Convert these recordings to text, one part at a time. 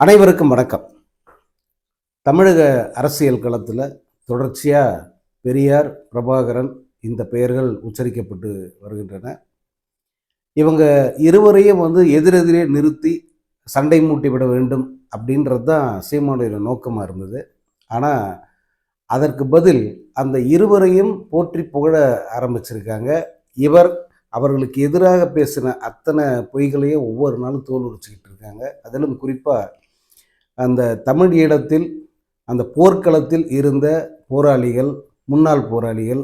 அனைவருக்கும் வணக்கம். தமிழக அரசியல் களத்தில் தொடர்ச்சியாக பெரியார் பிரபாகரன் இந்த பெயர்கள் உச்சரிக்கப்பட்டு வருகின்றன. இவங்க இருவரையும் வந்து எதிரெதிரே நிறுத்தி சண்டை மூட்டி விட வேண்டும் அப்படின்றது தான் சீமானுடைய நோக்கமாக இருந்தது. ஆனால் அதற்கு பதில் அந்த இருவரையும் போற்றி புகழ ஆரம்பிச்சிருக்காங்க. இவர் அவர்களுக்கு எதிராக பேசின அத்தனை பொய்களையும் ஒவ்வொரு நாளும் தோல் உரிச்சுக்கிட்டு இருக்காங்க. அதிலும் குறிப்பாக அந்த தமிழ் ஈழத்தில் அந்த போர்க்களத்தில் இருந்த போராளிகள் முன்னாள் போராளிகள்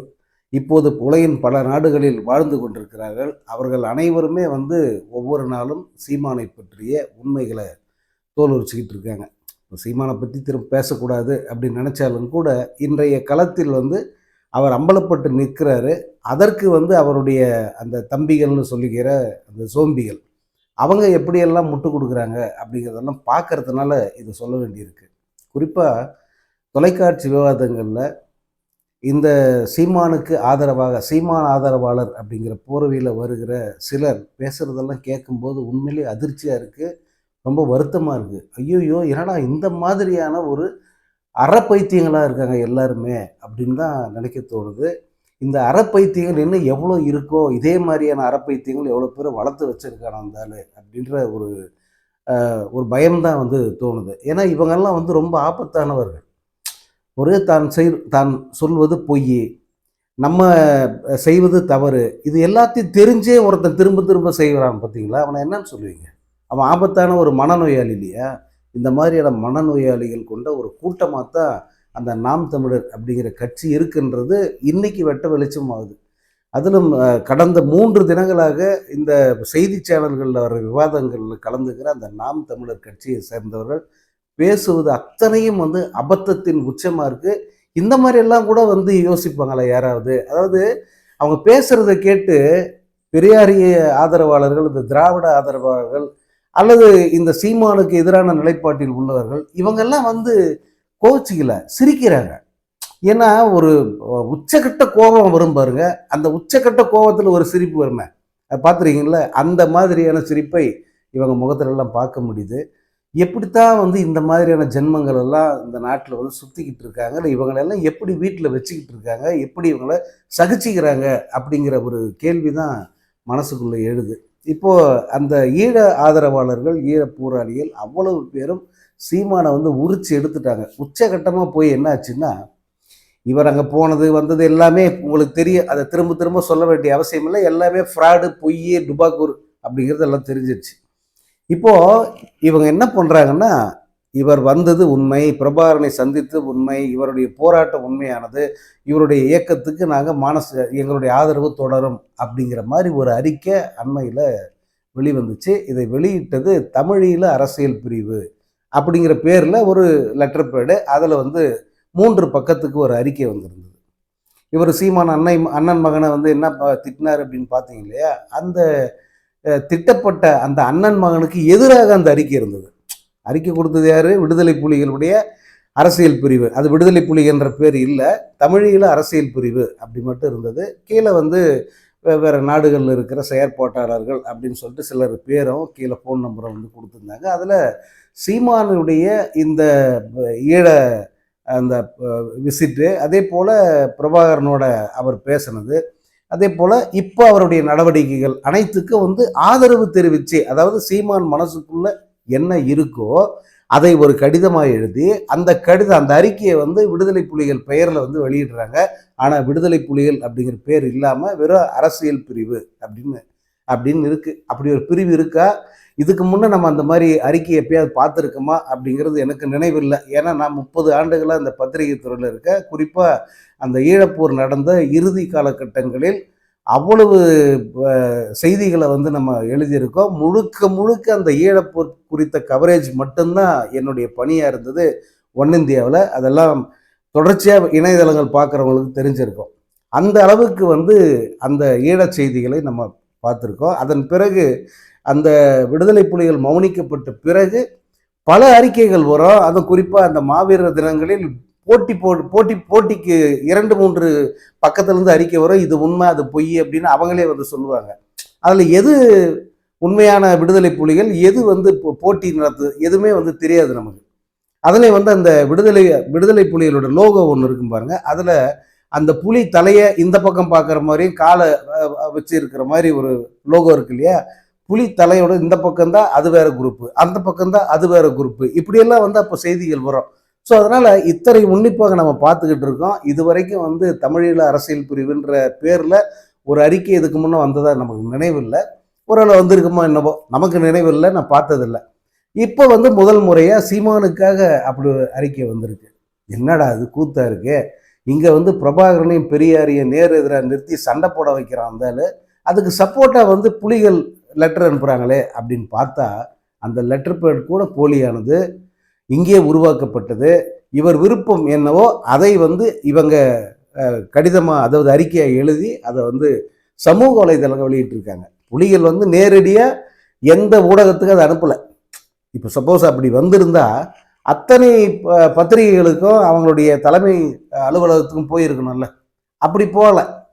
இப்போது உலகின் பல நாடுகளில் வாழ்ந்து கொண்டிருக்கிறார்கள். அவர்கள் அனைவருமே வந்து ஒவ்வொரு நாளும் சீமானை பற்றிய உண்மைகளை தோல்விச்சுக்கிட்டு இருக்காங்க. சீமானை பற்றி திரும்ப பேசக்கூடாது அப்படின்னு நினச்சாலும் கூட இன்றைய களத்தில் வந்து அவர் அம்பலப்பட்டு நிற்கிறாரு. அதற்கு வந்து அவருடைய அந்த தம்பிகள்னு சொல்லுகிற அந்த சோம்பிகள் அவங்க எப்படியெல்லாம் முட்டு கொடுக்குறாங்க அப்படிங்கிறதெல்லாம் பார்க்கறதுனால இது சொல்ல வேண்டியிருக்கு. குறிப்பாக தொலைக்காட்சி விவாதங்களில் இந்த சீமானுக்கு ஆதரவாக சீமான் ஆதரவாளர் அப்படிங்கிற போர்வையில் வருகிற சிலர் பேசுகிறதெல்லாம் கேட்கும்போது உண்மையிலேயே அதிர்ச்சியாக இருக்குது ரொம்ப வருத்தமாக இருக்குது ஐயோயோ என்னடா இந்த மாதிரியான ஒரு அறப்பைத்தியங்களாக இருக்காங்க எல்லாருமே அப்படின்னு தான் நினைக்க தோணுது. இந்த அறப்பைத்தியங்கள் இன்னும் எவ்வளோ இருக்கோ இதே மாதிரியான அறப்பைத்தியங்கள் எவ்வளோ பேர் வளர்த்து வச்சுருக்கான அப்படின்ற ஒரு ஒரு பயம்தான் வந்து தோணுது. ஏன்னா இவங்கெல்லாம் வந்து ரொம்ப ஆபத்தானவர்கள். ஒரு தான் செய் தான் சொல்வது பொய் நம்ம செய்வது தவறு. இது எல்லாத்தையும் தெரிஞ்சே ஒருத்தன் திரும்ப திரும்ப செய்கிறான் பார்த்தீங்களா? அவனை என்னன்னு சொல்லுவீங்க? அவன் ஆபத்தான ஒரு மனநோயாளி இல்லையா? இந்த மாதிரியான மனநோயாளிகள் கொண்ட ஒரு கூட்டமாக தான் அந்த நாம் தமிழர் அப்படிங்கிற கட்சி இருக்குன்றது இன்னைக்கு வெட்ட வெளிச்சம் ஆகுது அதிலும் கடந்த மூன்று தினங்களாக இந்த செய்தி சேனல்களில் வர விவாதங்களில் கலந்துக்கிற அந்த நாம் தமிழர் கட்சியை சேர்ந்தவர்கள் பேசுவது அத்தனையும் வந்து அபத்தத்தின் உச்சமாக இருக்குது இந்த மாதிரி எல்லாம் கூட வந்து யோசிப்பாங்களா யாராவது? அதாவது அவங்க பேசுறத கேட்டு பெரியாரிய ஆதரவாளர்கள் இந்த திராவிட ஆதரவாளர்கள் அல்லது இந்த சீமானுக்கு எதிரான நிலைப்பாட்டில் உள்ளவர்கள் இவங்கெல்லாம் வந்து கோச்சிக்கல சிரிக்கிறாங்க. ஏன்னா ஒரு உச்சக்கட்ட கோபம் வரும் பாருங்க. அந்த உச்சக்கட்ட கோபத்தில் ஒரு சிரிப்பு வருமே. அது பார்த்துருக்கீங்களா அந்த மாதிரியான சிரிப்பை இவங்க முகத்துலெல்லாம் பார்க்க முடியுது. எப்படித்தான் வந்து இந்த மாதிரியான ஜென்மங்கள் எல்லாம் இந்த நாட்டில் வந்து சுற்றிக்கிட்டு இருக்காங்க இல்லை இவங்களெல்லாம் எப்படி வீட்டில் வச்சுக்கிட்டு இருக்காங்க எப்படி இவங்களை சகிச்சிக்கிறாங்க அப்படிங்கிற ஒரு கேள்வி தான் மனசுக்குள்ளே எழுது. இப்போது அந்த ஈழ ஆதரவாளர்கள் ஈழ போராளிகள் அவ்வளவு பேரும் சீமானை வந்து உரிச்சு எடுத்துட்டாங்க. உச்சகட்டமாக போய் என்ன ஆச்சுன்னா இவர் அங்கே போனது வந்தது எல்லாமே உங்களுக்கு தெரியும். அதை திரும்ப திரும்ப சொல்ல வேண்டிய அவசியம் இல்லை. எல்லாமே ஃப்ராடு பொய் டுபாக்கூர் அப்படிங்கிறது எல்லாம் தெரிஞ்சிருச்சு. இப்போது இவங்க என்ன பண்ணுறாங்கன்னா இவர் வந்தது உண்மை பிரபாகரனை சந்தித்து உண்மை இவருடைய போராட்டம் உண்மையானது இவருடைய இயக்கத்துக்கு நாங்கள் மானச எங்களுடைய ஆதரவு தொடரும் அப்படிங்கிற மாதிரி ஒரு அறிக்கை அண்மையில் வெளிவந்துச்சு. இதை வெளியிட்டது தமிழீழ அரசியல் பிரிவு அப்படிங்கிற பேரில் ஒரு லெட்டர் பேடு அதில் வந்து மூன்று பக்கத்துக்கு ஒரு அறிக்கை வந்திருந்தது. இவர் சீமான் அன்னை அண்ணன் மகனை வந்து என்ன ப- திட்டினார் அப்படின்னு பார்த்தீங்க இல்லையா? அந்த திட்டப்பட்ட அந்த அண்ணன் மகனுக்கு எதிராக அந்த அறிக்கை இருந்தது. அறிக்கை கொடுத்தது யாரு? விடுதலை புலிகளுடைய அரசியல் பிரிவு. அது விடுதலை புலி என்ற பேர் இல்லை. தமிழீழ அரசியல் பிரிவு அப்படி மட்டும் இருந்தது. கீழே வந்து வெவ்வேறு நாடுகளில் இருக்கிற செயற்பாட்டாளர்கள் அப்படின்னு சொல்லிட்டு சிலர் பேரும் கீழே ஃபோன் நம்பரும் வந்து கொடுத்துருந்தாங்க. அதில் சீமானுடைய இந்த ஈழ அந்த விசிட்டு அதே போல் பிரபாகரனோட அவர் பேசினது. அதே போல் இப்போ அவருடைய நடவடிக்கைகள் அனைத்துக்கும் வந்து ஆதரவு தெரிவித்து அதாவது சீமான் மனசுக்குள்ளே என்ன இருக்கோ அதை ஒரு கடிதமாக எழுதி அந்த கடிதம் அந்த அறிக்கையை வந்து விடுதலை புலிகள் பெயரில் வந்து வெளியிடுறாங்க. ஆனால் விடுதலை புலிகள் அப்படிங்கிற பேர் இல்லாமல் வெறும் அரசியல் பிரிவு அப்படின்னு அப்படின்னு இருக்குது அப்படி ஒரு பிரிவு இருக்கா? இதுக்கு முன்னே நம்ம அந்த மாதிரி அறிக்கையை எப்பயாவது பார்த்துருக்கோமா? அப்படிங்கிறது எனக்கு நினைவில்லை. ஏன்னா நான் முப்பது ஆண்டுகளாக இந்த பத்திரிகை துறையில் இருக்க குறிப்பாக அந்த ஈழப்போர் நடந்த இறுதி காலகட்டங்களில் அவ்வளவு செய்திகளை வந்து நம்ம எழுதியிருக்கோம். முழுக்க முழுக்க அந்த ஈழப்போர் குறித்த கவரேஜ் மட்டும்தான் என்னுடைய பணியாக இருந்தது. ஒன் இந்தியாவில். அதெல்லாம் தொடர்ச்சியாக இணையதளங்கள் பார்க்குறவங்களுக்கு தெரிஞ்சிருக்கும். அந்த அளவுக்கு வந்து அந்த ஈழச் செய்திகளை நம்ம பார்த்துருக்கோம். அதன் பிறகு அந்த விடுதலை புலிகள் மௌனிக்கப்பட்ட பிறகு பல அறிக்கைகள் வரும். அது குறிப்பாக அந்த மாவீரர் தினங்களில் போட்டி போ போட்டி போட்டிக்கு இரண்டு மூன்று பக்கத்துலேருந்து அறிக்கை வரும். இது உண்மை அது பொய் அப்படின்னு அவங்களே வந்து சொல்லுவாங்க. அதில் எது உண்மையான விடுதலை புலிகள் எது வந்து போ- போட்டி நடத்து எதுவுமே வந்து தெரியாது நமக்கு. அதில் வந்து அந்த விடுதலை விடுதலை புலிகளோட லோகோ ஒன்று இருக்கும் பாருங்க. அதில் அந்த புலி தலையை இந்த பக்கம் பார்க்குற மாதிரியும் காலை வச்சு இருக்கிற மாதிரி ஒரு லோகோ இருக்கு இல்லையா? புலி தலையோட இந்த பக்கம் தான் அது வேற குரூப்பு அந்த பக்கம் தான் அது வேற குரூப்பு இப்படியெல்லாம் வந்து அப்போ செய்திகள் வரும். ஸோ அதனால் இத்தனை உன்னிப்பாக நம்ம பார்த்துக்கிட்டு இருக்கோம். இது வரைக்கும் வந்து தமிழீழ அரசியல் பிரிவுன்ற பேரில் ஒரு அறிக்கை இதுக்கு முன்னே வந்ததாக நமக்கு நினைவில்லை. ஓரளவு வந்திருக்குமா என்னவோ நமக்கு நினைவில்லை. நான் பார்த்ததில்லை. இப்போ வந்து முதல் முறையாக சீமானுக்காக அப்படி ஒரு அறிக்கை வந்திருக்கு. என்னடா அது கூத்தா இருக்கு? இங்கே வந்து பிரபாகரனையும் பெரியாரையும் நேர் எதிராக நிறுத்தி சண்டை போட வைக்கிறான் இருந்தாலும் அதுக்கு சப்போர்ட்டாக வந்து புலிகள் லெட்டர் அனுப்புகிறாங்களே அப்படின்னு பார்த்தா அந்த லெட்டர் பேட் கூட போலியானது. இங்கே உருவாக்கப்பட்டது. இவர் விருப்பம் என்னவோ அதை வந்து இவங்க கடிதமாக அதாவது அறிக்கையை எழுதி அதை வந்து சமூக வலைதளங்கள் வெளியிட்டிருக்காங்க. புலிகள் வந்து நேரடியாக எந்த ஊடகத்துக்கும் அதை அனுப்பலை. இப்போ சப்போஸ் அப்படி வந்திருந்தா அத்தனை ப- பத்திரிகைகளுக்கும் அவங்களுடைய தலைமை அலுவலகத்துக்கும் போயிருக்கணும்ல. அப்படி போகல.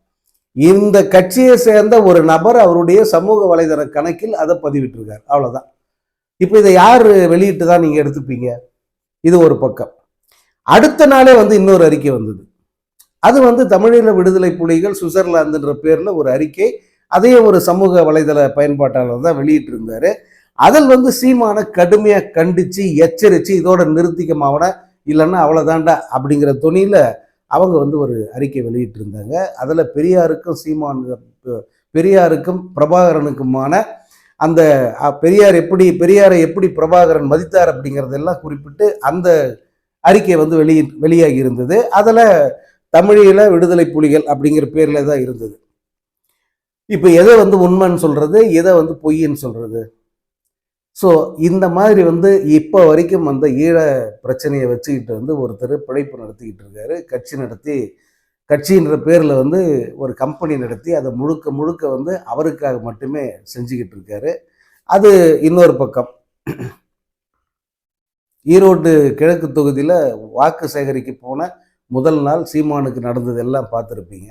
இந்த கட்சியை சேர்ந்த ஒரு நபர் அவருடைய சமூக வலைதள கணக்கில் அதை பதிவிட்டிருக்கார். அவ்வளோதான் இப்போ இதை யார் வெளியிட்டு தான் நீங்கள் எடுத்துப்பீங்க? இது ஒரு பக்கம். அடுத்த நாளே வந்து இன்னொரு அறிக்கை வந்தது. அது வந்து தமிழீழ விடுதலை புலிகள் சுவிட்சர்லாந்துன்ற பேரில் ஒரு அறிக்கை அதையும் ஒரு சமூக வலைதள பயன்பாட்டாளர் தான் வெளியிட்டிருந்தார். அதில் வந்து சீமானை கடுமையாக கண்டிச்சு எச்சரித்து இதோட நிறுத்திக்க மாவன இல்லைன்னா அவ்வளோதாண்டா அப்படிங்கிற துணியில் அவங்க வந்து ஒரு அறிக்கை வெளியிட்டு இருந்தாங்க அதில் பெரியாருக்கும் சீமான் பெரியாருக்கும் பிரபாகரனுக்குமான அந்த பெரியார் எப்படி பெரியாரை எப்படி பிரபாகரன் மதித்தார் அப்படிங்கிறதெல்லாம் குறிப்பிட்டு அந்த அறிக்கை வந்து வெளியே வெளியாகி இருந்தது. அதில் தமிழீழ விடுதலை புலிகள் அப்படிங்கிற பேரில் தான் இருந்தது. இப்போ எதை வந்து உண்மைன்னு சொல்கிறது எதை வந்து பொய்ன்னு சொல்கிறது ஸோ இந்த மாதிரி வந்து இப்போ வரைக்கும் அந்த ஈழ பிரச்சனையை வச்சுக்கிட்டு வந்து ஒருத்தர் பிழைப்பு நடத்திக்கிட்டு இருக்காரு கட்சி நடத்தி கட்சின்ற பேரில் வந்து ஒரு கம்பெனி நடத்தி அதை முழுக்க முழுக்க வந்து அவருக்காக மட்டுமே செஞ்சுக்கிட்டு இருக்காரு. அது இன்னொரு பக்கம். ஈரோடு கிழக்கு தொகுதியில் வாக்கு சேகரிக்க போன முதல் நாள் சீமானுக்கு நடந்தது எல்லாம் பார்த்துருப்பீங்க.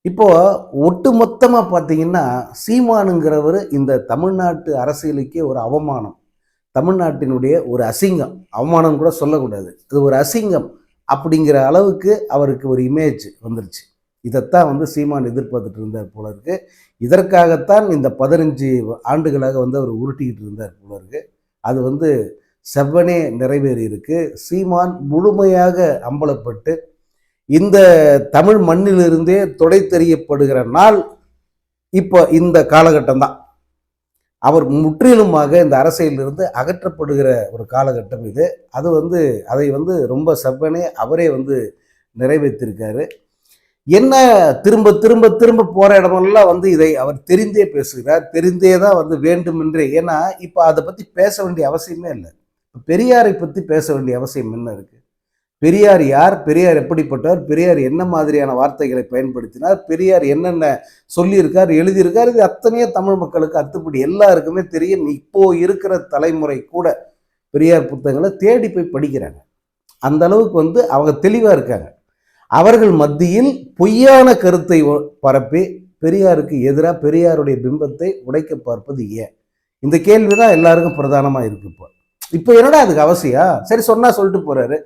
இப்போது ஒட்டு மொத்தமாக பார்த்தீங்கன்னா சீமானுங்கிறவர் இந்த தமிழ்நாட்டு அரசியலுக்கே ஒரு அவமானம். தமிழ்நாட்டினுடைய ஒரு அசிங்கம். அவமானம் கூட சொல்லக்கூடாது. அது ஒரு அசிங்கம். அப்படிங்கிற அளவுக்கு அவருக்கு ஒரு இமேஜ் வந்துருச்சு. இதைத்தான் வந்து சீமான் எதிர்பார்த்துட்டு இருந்தார் போல இருக்கு. இதற்காகத்தான் இந்த பதினஞ்சு ஆண்டுகளாக வந்து அவர் உருட்டிக்கிட்டு இருந்தார் போல இருக்கு. அது வந்து செவ்வனே நிறைவேறி இருக்கு. சீமான் முழுமையாக அம்பலப்பட்டு இந்த தமிழ் மண்ணிலிருந்தே தொடை தெரியப்படுகிற நாள் இப்போ இந்த காலகட்டம் தான் அவர் முற்றிலுமாக இந்த அரசியலிருந்து அகற்றப்படுகிற ஒரு காலகட்டம் இது. அது வந்து அதை வந்து ரொம்ப செவ்வனே அவரே வந்து நிறைவேற்றிருக்காரு. என்ன திரும்ப திரும்ப திரும்ப போகிற இடமெல்லாம் வந்து இதை அவர் தெரிந்தே பேசுகிறார். தெரிந்தே தான் வந்து வேண்டுமென்றே. ஏன்னா இப்போ அதை பற்றி பேச வேண்டிய அவசியமே இல்லை. பெரியாரை பற்றி பேச வேண்டிய அவசியம் என்ன இருக்குது பெரியார் யார்? பெரியார் எப்படிப்பட்டவர்? பெரியார் என்ன மாதிரியான வார்த்தைகளை பயன்படுத்தினார்? பெரியார் என்னென்ன சொல்லியிருக்கார் எழுதியிருக்கார்? இது அத்தனையோ தமிழ் மக்களுக்கு அத்துப்படி எல்லாருக்குமே தெரியும். இப்போ இருக்கிற தலைமுறை கூட பெரியார் புத்தகங்களை தேடி போய் படிக்கிறாங்க. அந்த அளவுக்கு வந்து அவங்க தெளிவாக இருக்காங்க. அவர்கள் மத்தியில் பொய்யான கருத்தை பரப்பி பெரியாருக்கு எதிராக பெரியாருடைய பிம்பத்தை உடைக்க பார்ப்பது ஏன்? இந்த கேள்வி தான் எல்லாருக்கும் பிரதானமாக இருக்கு இப்போ. இப்போ என்னடா அதுக்கு அவசியம்? சரி சொன்னால் சொல்லிட்டு போகிறாரு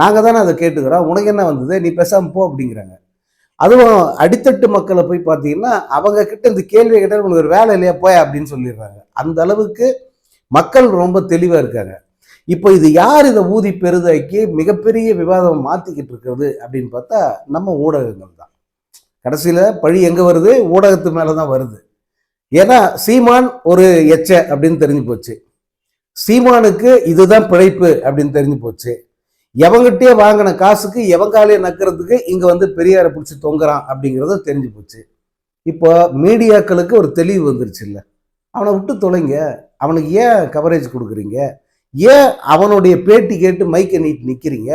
நாங்கள் தானே அதை கேட்டுக்கிறோம். உனக்கு என்ன வந்தது? நீ பேசாமல் போ அப்படிங்கிறாங்க. அதுவும் அடித்தட்டு மக்களை போய் பார்த்தீங்கன்னா அவங்க கிட்ட இந்த கேள்வியை கேட்டால் உனக்கு ஒரு வேலை இல்லையா? போய் அப்படின்னு சொல்லிடுறாங்க. அந்த அளவுக்கு மக்கள் ரொம்ப தெளிவாக இருக்காங்க. இப்போ இது யார் இதை ஊதி பெரிதாக்கி மிகப்பெரிய விவாதம் மாற்றிக்கிட்டு இருக்கிறது அப்படின்னு பார்த்தா நம்ம ஊடகங்கள் தான். கடைசியில் பழி எங்கே வருது? ஊடகத்து மேலே தான் வருது. ஏன்னா சீமான் ஒரு எச்ச அப்படின்னு தெரிஞ்சு போச்சு. சீமானுக்கு இதுதான் பிழைப்பு அப்படின்னு தெரிஞ்சு போச்சு. எவங்கிட்டே வாங்கின காசுக்கு எவங்காலே நக்கிறதுக்கு இங்கே வந்து பெரியாரை பிடிச்சி தொங்குறான் அப்படிங்கிறத தெரிஞ்சு போச்சு. இப்போ மீடியாக்களுக்கு ஒரு தெளிவு வந்துருச்சு இல்லை அவனை விட்டு தொலைங்க. அவனுக்கு ஏன் கவரேஜ் கொடுக்குறீங்க? ஏன் அவனுடைய பேட்டி கேட்டு மைக்கை நீட்டு நிற்கிறீங்க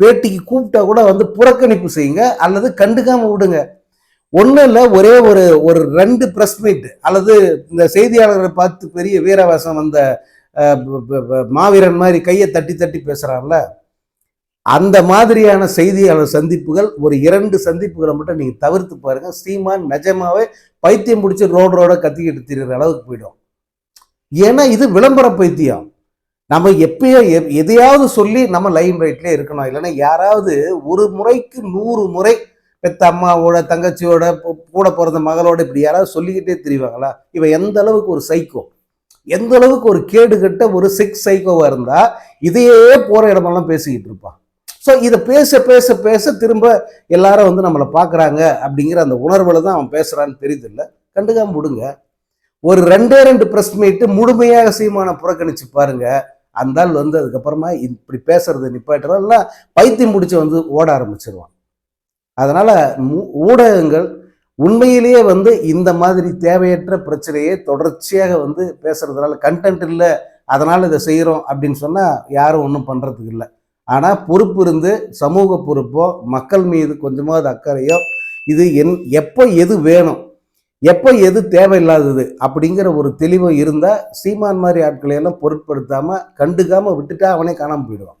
பேட்டிக்கு கூப்பிட்டா கூட வந்து புறக்கணிப்பு செய்யுங்க அல்லது கண்டுக்காமல் விடுங்க. ஒன்றும் இல்லை ஒரே ஒரு ஒரு ரெண்டு ப்ரெஸ் மீட் அல்லது இந்த செய்தியாளர்களை பார்த்து பெரிய வீரவாசம் வந்த மாவீரன் மாதிரி கையை தட்டி தட்டி பேசுகிறான்ல அந்த மாதிரியான செய்தியாளர் சந்திப்புகள் ஒரு இரண்டு சந்திப்புகளை மட்டும் நீங்கள் தவிர்த்து பாருங்கள் சீமான் நிஜமாவே பைத்தியம் பிடிச்சி ரோடு ரோட கத்திக்கிட்டு திரிகிற அளவுக்கு போயிடும். ஏன்னா இது விளம்பர பைத்தியம். நம்ம எப்பயோ எ- எதையாவது சொல்லி நம்ம லைன் ரைட்லேயே இருக்கணும். இல்லைன்னா யாராவது ஒரு முறைக்கு நூறு முறை பெத்த அம்மாவோட தங்கச்சியோட கூட பிறந்த மகளோட இப்படி யாராவது சொல்லிக்கிட்டே தெரிவாங்களா? இவன் எந்த அளவுக்கு ஒரு சைக்கோ எந்த அளவுக்கு ஒரு கேடு கட்ட ஒரு சிக்ஸ் சைக்கோவாக இருந்தால் இதையே போகிற இடமெல்லாம் பேசிக்கிட்டு இருப்பான் ஸோ இதை பேச பேச பேச திரும்ப எல்லாரும் வந்து நம்மளை பார்க்குறாங்க அப்படிங்கிற அந்த உணர்வில் தான் அவன் பேசுகிறான்னு தெரியுது கண்டுக்காம விடுங்க. ஒரு ரெண்டே ரெண்டு ப்ரெஸ் மீட்டு முழுமையாக சீமான புறக்கணிச்சு பாருங்க. அந்த ஆள் வந்து அதுக்கப்புறமா இப்படி பேசுறது நிப்பாட்டுறதுனா பைத்தியம் பிடிச்சி வந்து ஓட ஆரம்பிச்சிருவான். அதனால ஊடகங்கள் உண்மையிலேயே வந்து இந்த மாதிரி தேவையற்ற பிரச்சனையை தொடர்ச்சியாக வந்து பேசுறதுனால கண்டென்ட் இல்லை அதனால இதை செய்கிறோம் அப்படின்னு சொன்னால் யாரும் ஒன்றும் பண்ணுறதுக்கு இல்லை. ஆனால் பொறுப்பு இருந்து சமூக பொறுப்போ மக்கள் மீது கொஞ்சமாவது அக்கறையோ இது என் எப்போ எது வேணும் எப்போ எது தேவையில்லாதது அப்படிங்கிற ஒரு தெளிவு இருந்தால் சீமான் மாதிரி ஆட்களை எல்லாம் பொருட்படுத்தாமல் கண்டுக்காமல் விட்டுட்டா அவனே காணாமல் போயிடுவான்.